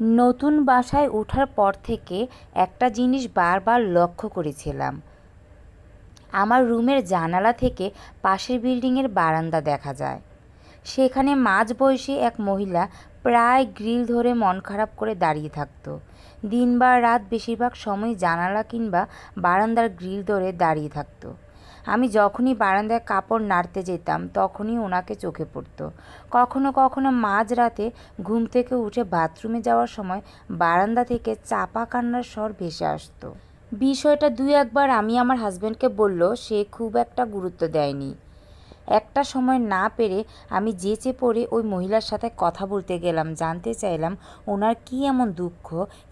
নতুন বাসায় ওঠার পর থেকে একটা জিনিস বারবার লক্ষ্য করেছিলাম। আমার রুমের জানালা থেকে পাশের বিল্ডিংয়ের বারান্দা দেখা যায়। সেখানে মাঝবয়সী এক মহিলা প্রায় গ্রিল ধরে মন খারাপ করে দাঁড়িয়ে থাকতো। দিন বা রাত বেশিরভাগ সময় জানালা কিংবা বারান্দার গ্রিল ধরে দাঁড়িয়ে থাকতো। আমি যখনই বারান্দায় কাপড় নাড়তে যেতাম, তখনই ওনাকে চোখে পড়তো। কখনো কখনো মাঝরাতে ঘুম থেকে উঠে বাথরুমে যাওয়ার সময় বারান্দা থেকে চাপা কান্নার স্বর ভেসে আসতো। বিষয়টা দুই একবার আমি আমার হাজব্যান্ডকে বলল, সে খুব একটা গুরুত্ব দেয়নি। একটা সময় না পেরে আমি যেচে পড়ে ওই মহিলার সাথে কথা বলতে গেলাম, জানতে চাইলাম ওনার কী এমন দুঃখ,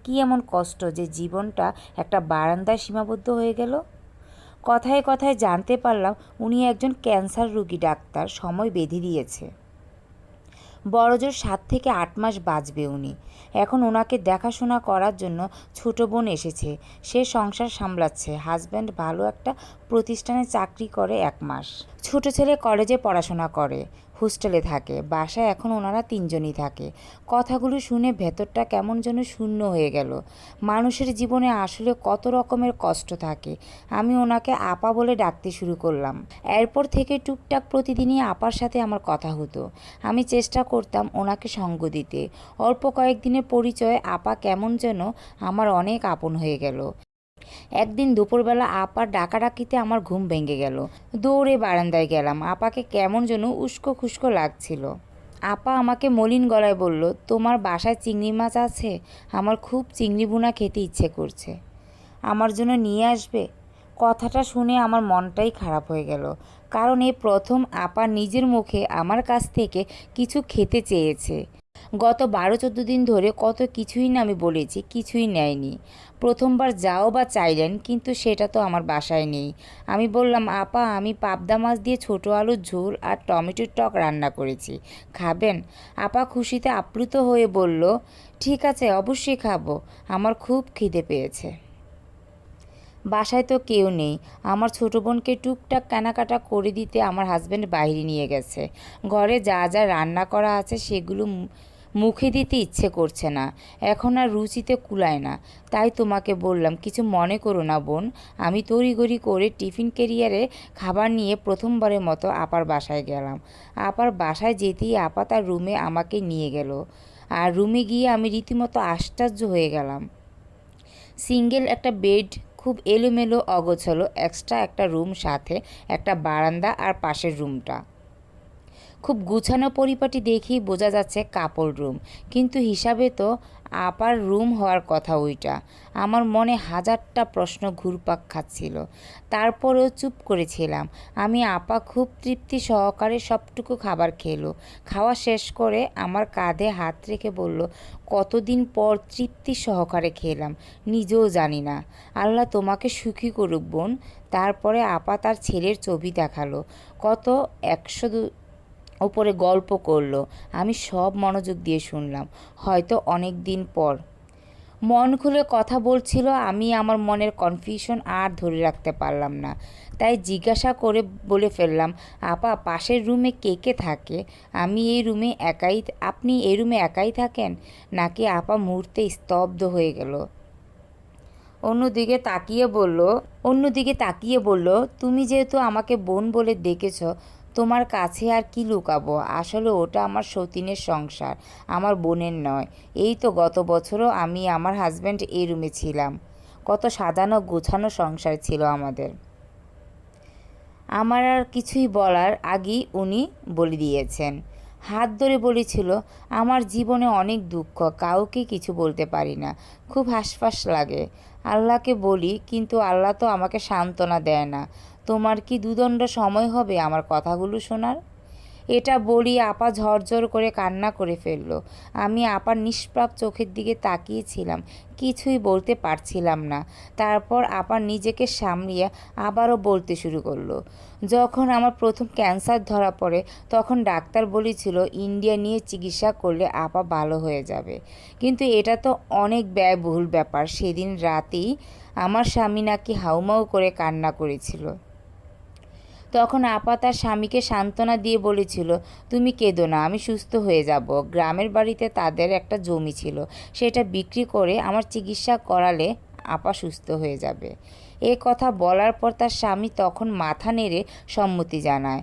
কী এমন কষ্ট যে জীবনটা একটা বারান্দায় সীমাবদ্ধ হয়ে গেল। কথায় কথায় জানতে পারলাম উনি একজন ক্যান্সার রুগী ডাক্তার, সময় বেঁধে দিয়েছে। বড়জোর সাত থেকে আট মাস বাঁচবে উনি। এখন ওনাকে দেখাশোনা করার জন্য ছোট বোন এসেছে। সে সংসার সামলাচ্ছে। হাজব্যান্ড ভালো একটা প্রতিষ্ঠানে চাকরি করে এক মাস। ছোট ছেলে কলেজে পড়াশোনা করে। হোস্টেলে থাকে, বাসায় এখন ওনারা তিনজনই থাকে। কথাগুলো শুনে ভেতরটা কেমন যেন শূন্য হয়ে গেল। মানুষের জীবনে আসলে কত রকমের কষ্ট থাকে। আমি ওনাকে আপা বলে ডাকতে শুরু করলাম। এরপর থেকে টুকটাক প্রতিদিনই আপার সাথে আমার কথা হতো। আমি চেষ্টা করতাম ওনাকে সঙ্গ দিতে। অল্প কয়েকদিনের পরিচয়ে আপা কেমন যেন আমার অনেক আপন হয়ে গেল। একদিন দুপুরবেলা আপার ডাকাডাকিতে আমার ঘুম ভেঙে গেল। দৌড়ে বারান্দায় গেলাম। আপাকে কেমন যেন উস্কো খুস্কো লাগছিল। আপা আমাকে মলিন গলায় বলল, তোমার বাসায় চিংড়ি মাছ আছে? আমার খুব চিংড়ি ভুনা খেতে ইচ্ছে করছে। আমার জন্য নিয়ে আসবে? কথাটা শুনে আমার মনটাই খারাপ হয়ে গেল। কারণ এই প্রথম আপা নিজের মুখে আমার কাছ থেকে কিছু খেতে চেয়েছে। গত বারো চোদ্দ দিন ধরে কত কিছুই না আমি বলেছি, কিছুই নেয়নি। প্রথমবার যাও বা চাইলেন, কিন্তু সেটা তো আমার বাসায় নেই। আমি বললাম, আপা, আমি পাবদা মাছ দিয়ে ছোট আলুর ঝোল আর টমেটোর টক রান্না করেছি। খাবেন? আপা খুশিতে আপ্লুত হয়ে বলল, ঠিক আছে, অবশ্যই খাব। আমার খুব খিদে পেয়েছে। বাসায় তো কেউ নেই। আমার ছোটো বোনকে টুকটাক কেনাকাটা করে দিতে আমার হাজব্যান্ড বাইরে নিয়ে গেছে। ঘরে যা যা রান্না করা আছে সেগুলো মুখে দিতে ইচ্ছে করছে না। এখন আর রুচিতে কুলায় না। তাই তোমাকে বললাম, কিছু মনে করো না বোন। আমি তড়িগড়ি করে টিফিন কেরিয়ারে খাবার নিয়ে প্রথমবারের মতো আপার বাসায় গেলাম। আপার বাসায় যেতেই আপা তার রুমে আমাকে নিয়ে গেল। আর রুমে গিয়ে আমি রীতিমতো আশ্চর্য হয়ে গেলাম। সিঙ্গেল একটা বেড খুব এলোমেলো অগোছলো এক্সট্রা একটা রুম সাথে একটা বারান্দা আর পাশের রুমটা খুব গুছানো পরিপাটি দেখেই বোঝা যাচ্ছে কাপড় রুম। কিন্তু হিসাবে তো আপার রুম হওয়ার কথা ওইটা। আমার মনে হাজারটা প্রশ্ন ঘুরপাক খাচ্ছিল। তারপরেও চুপ করেছিলাম। আমি আপা খুব তৃপ্তি সহকারে সবটুকু খাবার খেলো। খাওয়া শেষ করে আমার কাঁধে হাত রেখে বলল, কতদিন পর তৃপ্তি সহকারে খেলাম, নিজেও জানি না। আল্লাহ তোমাকে সুখী করুক বোন। তারপরে আপা তার ছেলের ছবি দেখাল। কত? একশো ওপরে গল্প করল। আমি সব মনোযোগ দিয়ে শুনলাম। হয়তো অনেক দিন পর। মন খুলে কথা বলছিল, আমি আমার মনের কনফিউশন আর ধরে রাখতে পারলাম না। তাই জিজ্ঞাসা করে বলে ফেললাম, আপা, পাশের রুমে কে কে থাকে? আমি এই রুমে একাই, আপনি এই রুমে একাই থাকেন? নাকি আপা মুহূর্তে স্তব্ধ হয়ে গেল? অন্যদিকে তাকিয়ে বলল, অন্যদিকে তাকিয়ে বলল, তুমি যেহেতু আমাকে বোন বলে ডেকেছ তোমার কাছে আর কি লুকাবো? আসলে ওটা আমার সতীনের সংসার, আমার বোনের নয়। এই তো গত বছরও আমি আমার হাজব্যান্ড এই রুমে ছিলাম। কত সাজানো গোছানো সংসার ছিল আমাদের। আমার আর কিছুই বলার আগেই উনি বলে দিয়েছেন। হাত ধরে বলেছিল, আমার জীবনে অনেক দুঃখ, কাউকে কিছু বলতে পারি না। খুব হাসফাস লাগে। আল্লাহকে বলি, কিন্তু আল্লাহ তো আমাকে সান্ত্বনা দেয় না। তোমার কি দুদণ্ড সময় হবে আমার কথাগুলো শোনার? এটা বলি আপা ঝরঝর করে কান্না করে ফেলল। আমি আপার নিষ্প্রাপ চোখের দিকে তাকিয়েছিলাম, কিছুই বলতে পারছিলাম না। তারপর আপার নিজেকে সামলিয়ে আবারও বলতে শুরু করল। যখন আমার প্রথম ক্যান্সার ধরা পড়ে, তখন ডাক্তার বলেছিল, ইন্ডিয়া নিয়ে চিকিৎসা করলে আপা ভালো হয়ে যাবে। কিন্তু এটা তো অনেক ব্যয়বহুল ব্যাপার। সেদিন রাতেই আমার স্বামী নাকি হাউমাউ করে কান্না করেছিল। তখন আপা তার স্বামীকে সান্ত্বনা দিয়ে বলেছিল, তুমি কেঁদো না, আমি সুস্থ হয়ে যাব। গ্রামের বাড়িতে তাদের একটা জমি ছিল, সেটা বিক্রি করে আমার চিকিৎসা করালে আপা সুস্থ হয়ে যাবে। এ কথা বলার পর তার স্বামী তখন মাথা নেড়ে সম্মতি জানায়।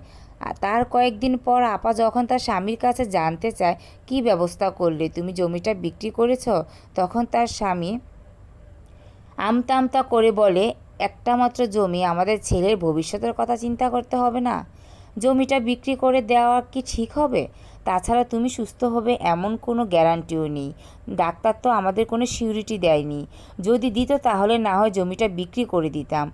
তার কয়েকদিন পর আপা যখন তার স্বামীর কাছে জানতে চায়, কি ব্যবস্থা করলে? তুমি জমিটা বিক্রি করেছ? তখন তার স্বামী আমতা আমতা করে বলে একটা মাত্র জমি আমাদের ছেলের ভবিষ্যতের কথা চিন্তা করতে হবে না। জমিটা বিক্রি করে দেওয়া কি ঠিক হবে? তাছাড়া তুমি সুস্থ হবে এমন কোনো গ্যারান্টিও নেই। ডাক্তার তো আমাদের কোনো সিউরিটি দেয়নি। যদি দিত তাহলে না হয় জমিটা বিক্রি করে দিতাম।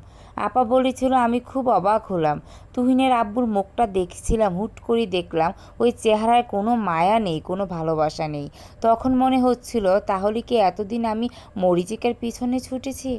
আপা বলেছিল আমি খুব অবাক হলাম। তুহিনের আব্বুর মুখটা দেখছিলাম, হুট করে দেখলাম ওই চেহারায় কোনো মায়া নেই, কোনো ভালোবাসা নেই। তখন মনে হচ্ছিল, তাহলে কি এতদিন আমি মরিচিকার পিছনে ছুটেছি?